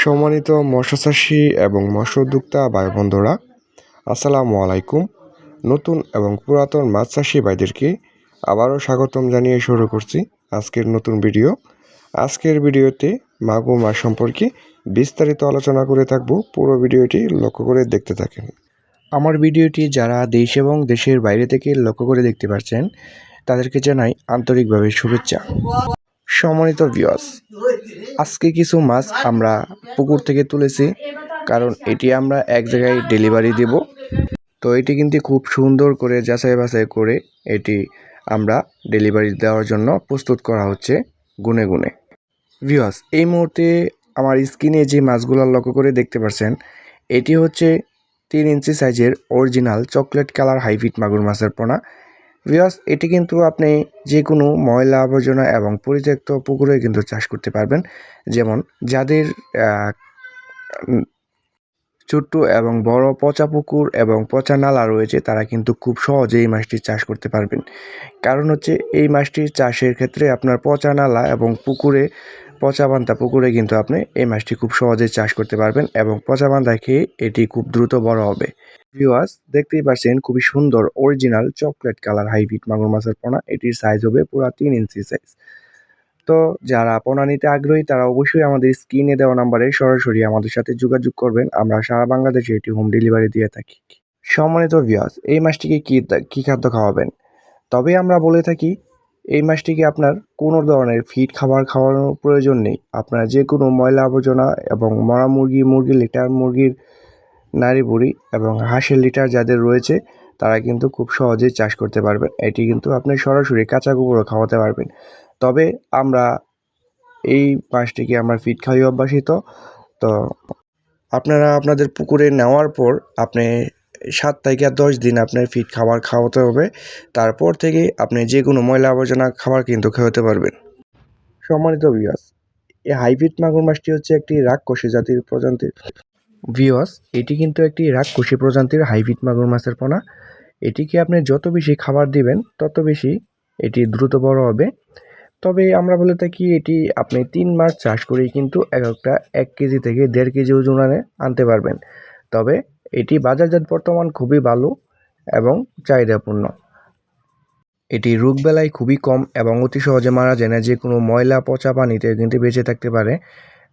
সম্মানিত মৎস্য চাষী এবং মৎস্য উদ্যোক্তা ভাই বন্ধুরা আসসালামু আলাইকুম। নতুন এবং পুরাতন মাছ চাষি ভাইদেরকে আবারও স্বাগতম জানিয়ে শুরু করছি আজকের নতুন ভিডিও। আজকের ভিডিওতে মাগুর মাছ সম্পর্কে বিস্তারিত আলোচনা করে থাকব। পুরো ভিডিওটি লক্ষ্য করে দেখতে থাকেন। আমার ভিডিওটি যারা দেশ এবং দেশের বাইরে থেকে লক্ষ্য করে দেখতে পাচ্ছেন তাদেরকে জানাই আন্তরিকভাবে শুভেচ্ছা। সম্মানিত ভিউয়ার্স আজকে কিছু মাছ আমরা পুকুর থেকে তুলেছি, কারণ এটি আমরা এক জায়গায় ডেলিভারি দেব। তো এটি কিন্তু খুব সুন্দর করে যাচাই বাছাই করে এটি আমরা ডেলিভারি দেওয়ার জন্য প্রস্তুত করা হচ্ছে গুনে গুনে। ভিউয়ার্স এই মুহূর্তে আমার স্ক্রিনে যে মাছগুলো লক্ষ্য করে দেখতে পাচ্ছেন, এটি হচ্ছে তিন ইঞ্চি সাইজের অরিজিনাল চকলেট কালার হাইব্রিড মাগুর মাছের পোনা। ভিউয়ার্স এটি কিন্তু আপনি যে কোনো ময়লা আবর্জনা এবং পরিত্যক্ত পুকুরে কিন্তু চাষ করতে পারবেন। যেমন যাদের ছোট্ট এবং বড় পচা পুকুর এবং পচা নালা রয়েছে, তারা কিন্তু খুব সহজে এই মাছটি চাষ করতে পারবেন। কারণ হচ্ছে এই মাছটির চাষের ক্ষেত্রে আপনার পচা নালা এবং পুকুরে পচা বান্ধা পুকুরে কিন্তু আপনি এই মাছটি খুব সহজে চাষ করতে পারবেন এবং পচা বান্ধা খেয়ে এটি খুব দ্রুত বড় হবে। ভিউয়ার্স দেখতেই পাচ্ছেন খুবই সুন্দর অরিজিনাল চকলেট কালার হাইব্রিড মাগুর মাছের পোনা। এটির সাইজ হবে পুরো তিন ইঞ্চি সাইজ তো যারা পোনা নিতে আগ্রহী, তারা অবশ্যই আমাদের স্ক্রিনে দেওয়া নাম্বারে সরাসরি আমাদের সাথে যোগাযোগ করবেন। আমরা সারা বাংলাদেশে এটি হোম ডেলিভারি দিয়ে থাকি। সম্মানিত ভিউয়ার্স এই মাছটিকে কী কী খাদ্য খাওয়াবেন? তবে আমরা বলে থাকি এই মাছটিকে আপনার কোনো ধরনের ফিড খাবার খাওয়ানোর প্রয়োজন নেই? আপনার যে কোনো ময়লা আবর্জনা এবং মরা মুরগি মুরগির লিটার, মুরগির নাড়ি বুড়ি এবং হাঁসের লিটার যাদের রয়েছে, তারা কিন্তু খুব সহজেই চাষ করতে পারবেন। এটি কিন্তু আপনি সরাসরি কাঁচা গোবরও খাওয়াতে পারবেন। তবে আমরা এই মাছটিকে আমরা ফিড খাওয়াই অভ্যাসিত। তো আপনারা আপনাদের পুকুরে নেওয়ার পর আপনি সাত থেকে দশ দিন আপনার ফিট খাবার খাওয়াতে হবে। তারপর থেকে আপনি যে কোনো ময়লা আবর্জনা খাবার কিন্তু খাওয়াতে পারবেন। সম্মানিত ভিউয়ার্স এই হাইব্রিড মাগুর মাছটি হচ্ছে একটি রাক্ষসী জাতির প্রজাতির ভিওয়াস এটি কিন্তু একটি রাক্ষসী প্রজাতির হাইব্রিড মাগুর মাছের পোনা। এটিকে আপনি যত বেশি খাবার দিবেন, তত বেশি এটি দ্রুত বড় হবে। তবে আমরা বলে থাকি, এটি আপনি তিন মাস চাষ করেই কিন্তু এক একটা এক কেজি থেকে দেড় কেজি ওজনে আনতে পারবেন। তবে এটি বাজারজাত বর্তমান খুবই ভালো এবং চাহিদাপূর্ণ। এটি রোগবেলায় খুবই কম এবং অতি সহজে মারা যায় না, যে কোনো ময়লা, পচা পানিতে কিন্তু বেঁচে থাকতে পারে।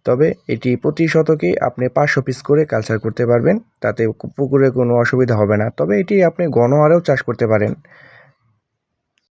তবে এটি প্রতি শতকে আপনি পাঁচশো পিস করে কালচার করতে পারবেন, তাতে পুকুরে কোনো অসুবিধা হবে না। তবে এটি আপনি ঘন হারেও চাষ করতে পারেন।